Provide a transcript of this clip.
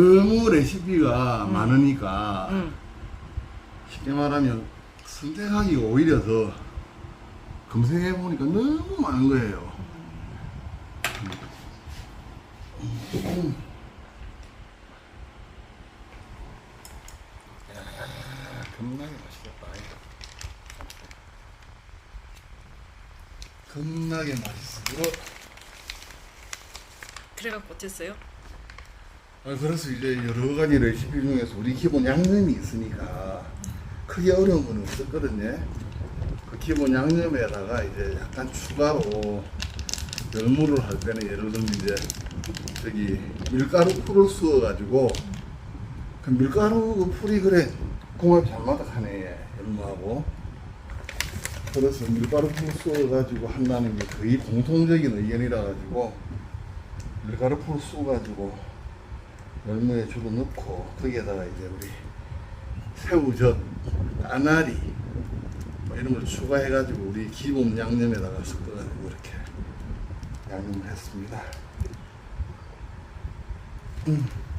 너무 레시피가 음. 많으니까 응. 쉽게 말하면 선택하기 오히려 더 검색해 보니까 너무 많은 거예요. 음. 야, 겁나게 맛있겠다. 겁나게 맛있어. 이거 그래갖고 어땠어요? 아, 그래서 이제 여러 가지 레시피 중에서 우리 기본 양념이 있으니까 크게 어려운 건 없었거든요. 그 기본 양념에다가 이제 약간 추가로 열무를 할 때는 예를 들면 이제 저기 밀가루 풀을 쑤어가지고 그 밀가루 그 풀이 그래 궁합이 잘 맞아가네 열무하고 그래서 밀가루 풀 쑤어가지고 한다는 게 거의 공통적인 의견이라 가지고 밀가루 풀 쑤어가지고 열무에 주로 넣고 거기에다가 이제 우리 새우젓, 까나리 뭐 이런 걸 추가해가지고 우리 기본 양념에다가 섞어가지고 이렇게 양념을 했습니다. 음.